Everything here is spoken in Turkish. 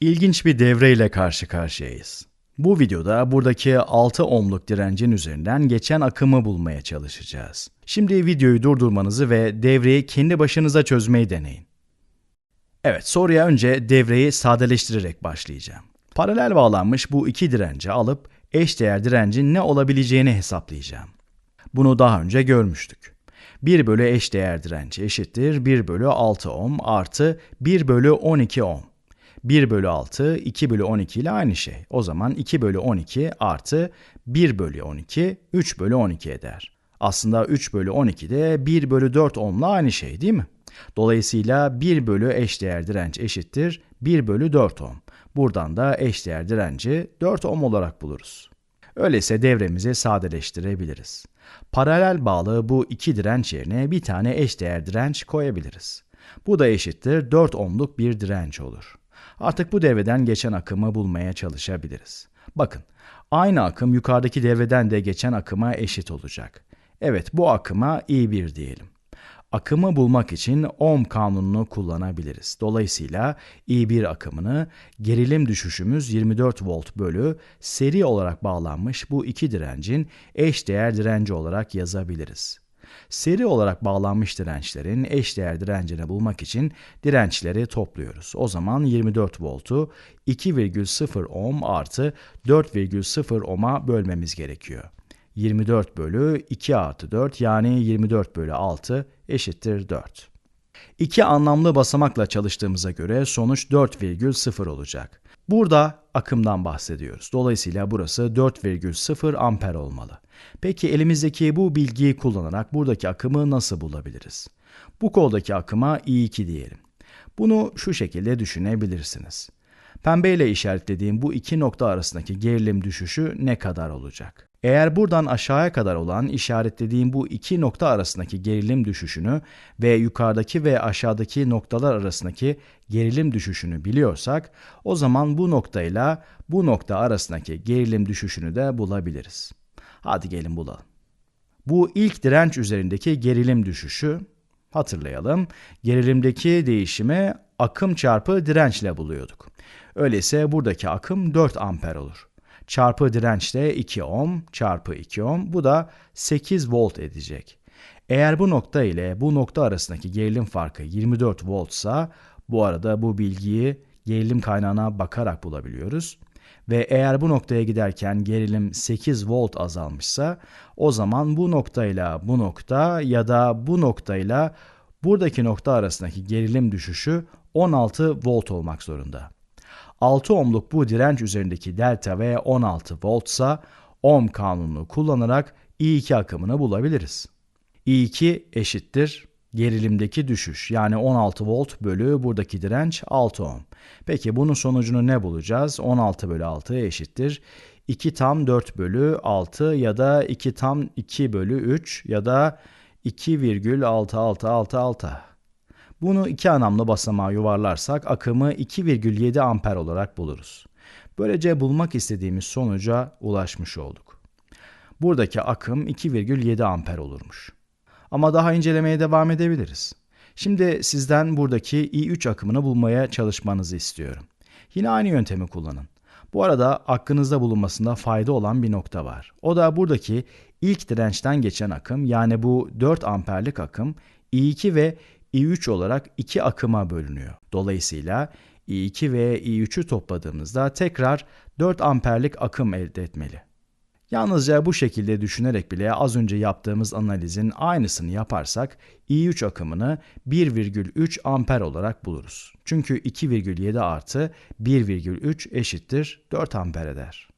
İlginç bir devreyle karşı karşıyayız. Bu videoda buradaki 6 ohmluk direncin üzerinden geçen akımı bulmaya çalışacağız. Şimdi videoyu durdurmanızı ve devreyi kendi başınıza çözmeyi deneyin. Evet, soruya önce devreyi sadeleştirerek başlayacağım. Paralel bağlanmış bu iki direnci alıp eşdeğer direncin ne olabileceğini hesaplayacağım. Bunu daha önce görmüştük. 1 bölü eşdeğer direnci eşittir 1 bölü 6 ohm artı 1 bölü 12 ohm. 1 bölü 6, 2 bölü 12 ile aynı şey. O zaman 2 bölü 12 artı 1 bölü 12, 3 bölü 12 eder. Aslında 3 bölü 12 de 1 bölü 4 ohmla aynı şey değil mi? Dolayısıyla 1 bölü eşdeğer direnç eşittir 1 bölü 4 ohm. Buradan da eşdeğer direnci 4 ohm olarak buluruz. Öyleyse devremizi sadeleştirebiliriz. Paralel bağlı bu iki direnç yerine bir tane eşdeğer direnç koyabiliriz. Bu da eşittir 4 ohmluk bir direnç olur. Artık bu devreden geçen akımı bulmaya çalışabiliriz. Bakın, aynı akım yukarıdaki devreden de geçen akıma eşit olacak. Evet, bu akıma I1 diyelim. Akımı bulmak için Ohm kanununu kullanabiliriz. Dolayısıyla I1 akımını gerilim düşüşümüz 24 volt bölü seri olarak bağlanmış bu iki direncin eşdeğer direnci olarak yazabiliriz. Seri olarak bağlanmış dirençlerin eşdeğer direncini bulmak için dirençleri topluyoruz. O zaman 24 voltu 2,0 ohm artı 4,0 ohm'a bölmemiz gerekiyor. 24 bölü 2 artı 4 yani 24 bölü 6 eşittir 4. İki anlamlı basamakla çalıştığımıza göre sonuç 4,0 olacak. Burada akımdan bahsediyoruz. Dolayısıyla burası 4,0 amper olmalı. Peki elimizdeki bu bilgiyi kullanarak buradaki akımı nasıl bulabiliriz? Bu koldaki akıma I2 diyelim. Bunu şu şekilde düşünebilirsiniz. Pembe ile işaretlediğim bu iki nokta arasındaki gerilim düşüşü ne kadar olacak? Eğer buradan aşağıya kadar olan işaretlediğim bu iki nokta arasındaki gerilim düşüşünü ve yukarıdaki ve aşağıdaki noktalar arasındaki gerilim düşüşünü biliyorsak, o zaman bu noktayla bu nokta arasındaki gerilim düşüşünü de bulabiliriz. Hadi gelin bulalım. Bu ilk direnç üzerindeki gerilim düşüşü, hatırlayalım, gerilimdeki değişimi akım çarpı dirençle buluyorduk. Öyleyse buradaki akım 4 amper olur. Çarpı direnç de 2 ohm çarpı 2 ohm bu da 8 volt edecek. Eğer bu nokta ile bu nokta arasındaki gerilim farkı 24 voltsa bu arada bu bilgiyi gerilim kaynağına bakarak bulabiliyoruz. Ve eğer bu noktaya giderken gerilim 8 volt azalmışsa o zaman bu noktayla bu nokta ya da bu noktayla buradaki nokta arasındaki gerilim düşüşü 16 volt olmak zorunda. 6 ohmluk bu direnç üzerindeki delta ve 16 voltsa ohm kanununu kullanarak I2 akımını bulabiliriz. I2 eşittir gerilimdeki düşüş yani 16 volt bölü buradaki direnç 6 ohm. Peki bunun sonucunu ne bulacağız? 16 bölü 6 eşittir 2 tam 4 bölü 6 ya da 2 tam 2 bölü 3 ya da 2,6666. Bunu iki anlamlı basamağa yuvarlarsak akımı 2,7 amper olarak buluruz. Böylece bulmak istediğimiz sonuca ulaşmış olduk. Buradaki akım 2,7 amper olurmuş. Ama daha incelemeye devam edebiliriz. Şimdi sizden buradaki I3 akımını bulmaya çalışmanızı istiyorum. Yine aynı yöntemi kullanın. Bu arada aklınızda bulunmasında fayda olan bir nokta var. O da buradaki ilk dirençten geçen akım yani bu 4 amperlik akım I2 ve I3 olarak iki akıma bölünüyor. Dolayısıyla I2 ve I3'ü topladığımızda tekrar 4 amperlik akım elde etmeli. Yalnızca bu şekilde düşünerek bile az önce yaptığımız analizin aynısını yaparsak I3 akımını 1,3 amper olarak buluruz. Çünkü 2,7 artı 1,3 eşittir 4 amper eder.